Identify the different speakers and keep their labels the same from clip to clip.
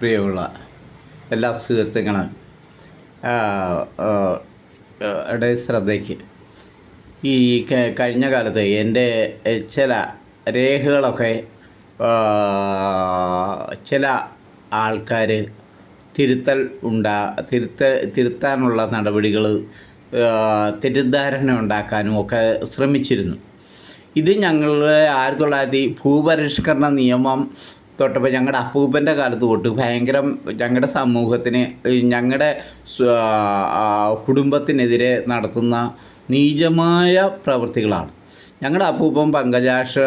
Speaker 1: പ്രിയമുള്ള എല്ലാ സുഹൃത്തുക്കളും ഇട ശ്രദ്ധയ്ക്ക്. ഈ കഴിഞ്ഞ കാലത്ത് എന്റെ ചില രേഖകളൊക്കെ ചില ആൾക്കാർ തിരുത്തൽ ഉണ്ടാ തിരുത്ത തിരുത്താനുള്ള നടപടികൾ തെറ്റിദ്ധാരണ ഉണ്ടാക്കാനും ഒക്കെ ശ്രമിച്ചിരുന്നു. ഇത് ഞങ്ങളുടെ ആയിരത്തി തൊള്ളായിരത്തി ഭൂപരിഷ്കരണ നിയമം തൊട്ടപ്പോൾ ഞങ്ങളുടെ അപ്പൂപ്പന്റെ കാലത്ത് തൊട്ട് ഭയങ്കര ഞങ്ങളുടെ സമൂഹത്തിന് ഞങ്ങളുടെ കുടുംബത്തിനെതിരെ നടത്തുന്ന നീചമായ പ്രവൃത്തികളാണ് ഞങ്ങളുടെ അപ്പൂപ്പൻ പങ്കജാക്ഷ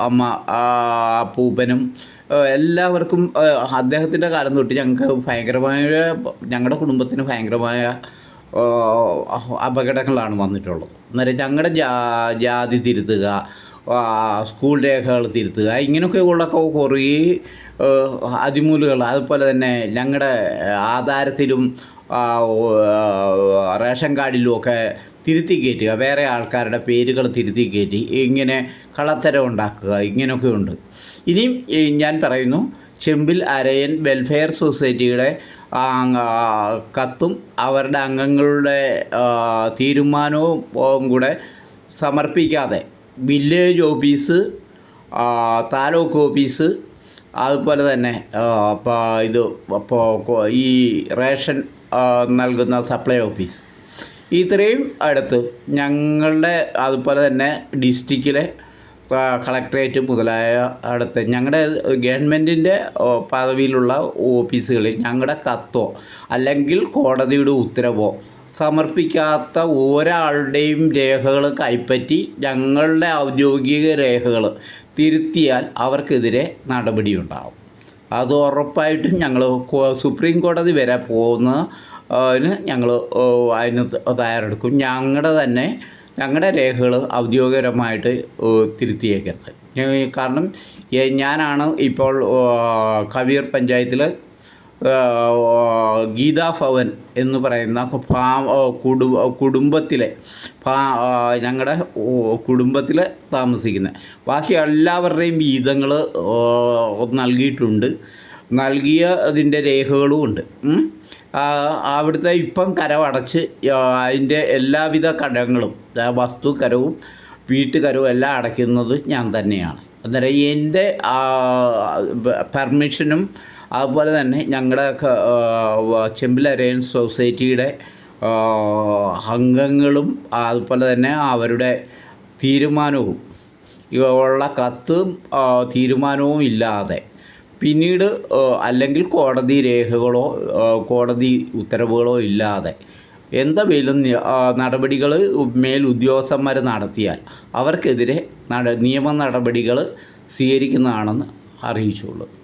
Speaker 1: അമ്മ അപ്പൂപ്പനും എല്ലാവർക്കും അദ്ദേഹത്തിന്റെ കാലം തൊട്ട് ഞങ്ങൾക്ക് ഭയങ്കരമായ ഞങ്ങളുടെ കുടുംബത്തിന് ഭയങ്കരമായ അപകടങ്ങളാണ് വന്നിട്ടുള്ളത്. അന്നേരം ഞങ്ങളുടെ ജാ ജാതി തിരുത്തുക സ്കൂൾ രേഖകൾ തിരുത്തുക ഇങ്ങനെയൊക്കെ ഉള്ള കുറേ അതിമൂലുകൾ അതുപോലെ തന്നെ ഞങ്ങളുടെ ആധാരത്തിലും റേഷൻ കാർഡിലുമൊക്കെ തിരുത്തി കയറ്റുക. വേറെ ആൾക്കാരുടെ പേരുകൾ തിരുത്തി കയറ്റി ഇങ്ങനെ കള്ളത്തരം ഉണ്ടാക്കുക ഇങ്ങനെയൊക്കെ ഉണ്ട്. ഇനിയും ഞാൻ പറയുന്നു ചെമ്പിൽ അരയൻ വെൽഫെയർ സൊസൈറ്റിയുടെ കത്തും അവരുടെ അംഗങ്ങളുടെ തീരുമാനവും കൂടെ സമർപ്പിക്കാതെ വില്ലേജ് ഓഫീസ് താലൂക്ക് ഓഫീസ് അതുപോലെ തന്നെ ഇത് ഈ റേഷൻ നൽകുന്ന സപ്ലൈ ഓഫീസ് ഇത്രയും അടുത്ത് ഞങ്ങളുടെ അതുപോലെ തന്നെ ഡിസ്ട്രിക്റ്റിലെ കളക്ട്രേറ്റ് മുതലായ അടുത്ത് ഞങ്ങളുടെ ഗവൺമെന്റിന്റെ പദവിയിലുള്ള ഓഫീസുകളിൽ ഞങ്ങളുടെ കത്തോ അല്ലെങ്കിൽ കോടതിയുടെ ഉത്തരവോ സമർപ്പിക്കാത്ത ഒരാളുടെയും രേഖകൾ കൈപ്പറ്റി ഞങ്ങളുടെ ഔദ്യോഗിക രേഖകൾ തിരുത്തിയാൽ അവർക്കെതിരെ നടപടിയുണ്ടാവും. അത് ഉറപ്പായിട്ടും ഞങ്ങൾ സുപ്രീം കോടതി വരെ പോകുന്ന ഞങ്ങൾ അതിന് തയ്യാറെടുക്കും. ഞങ്ങളുടെ തന്നെ ഞങ്ങളുടെ രേഖകൾ ഔദ്യോഗികപരമായിട്ട് തിരുത്തിയേക്കരുത്. കാരണം ഞാനാണ് ഇപ്പോൾ കവിയൂർ പഞ്ചായത്തിൽ ഗീതാ ഭവൻ എന്ന് പറയുന്ന കുടുംബ കുടുംബത്തിലെ ഞങ്ങളുടെ കുടുംബത്തിൽ താമസിക്കുന്ന. ബാക്കി എല്ലാവരുടെയും ഗീതങ്ങൾ നൽകിയിട്ടുണ്ട്. നൽകിയ അതിന്റെ രേഖകളും ഉണ്ട്. അവിടുത്തെ ഇപ്പം കരവടച്ച് അതിന്റെ എല്ലാവിധ കടങ്ങളും വസ്തു വസ്തുക്കരവും വീട്ടുകരവും എല്ലാം അടയ്ക്കുന്നത് ഞാൻ തന്നെയാണ്. അന്നേരം എന്റെ പെർമിഷനും അതുപോലെ തന്നെ ഞങ്ങളുടെ ചെമ്പിലരയൻ സൊസൈറ്റിയുടെ അംഗങ്ങളും അതുപോലെ തന്നെ അവരുടെ തീരുമാനവും ഉള്ള കത്തും തീരുമാനവും ഇല്ലാതെ പിന്നീട് അല്ലെങ്കിൽ കോടതി രേഖകളോ കോടതി ഉത്തരവുകളോ ഇല്ലാതെ എന്തെങ്കിലും നടപടികൾ മേൽ ഉദ്യോഗസ്ഥന്മാർ നടത്തിയാൽ അവർക്കെതിരെ നിയമ നടപടികൾ സ്വീകരിക്കുന്നതാണെന്ന് അറിയിച്ചുള്ളൂ.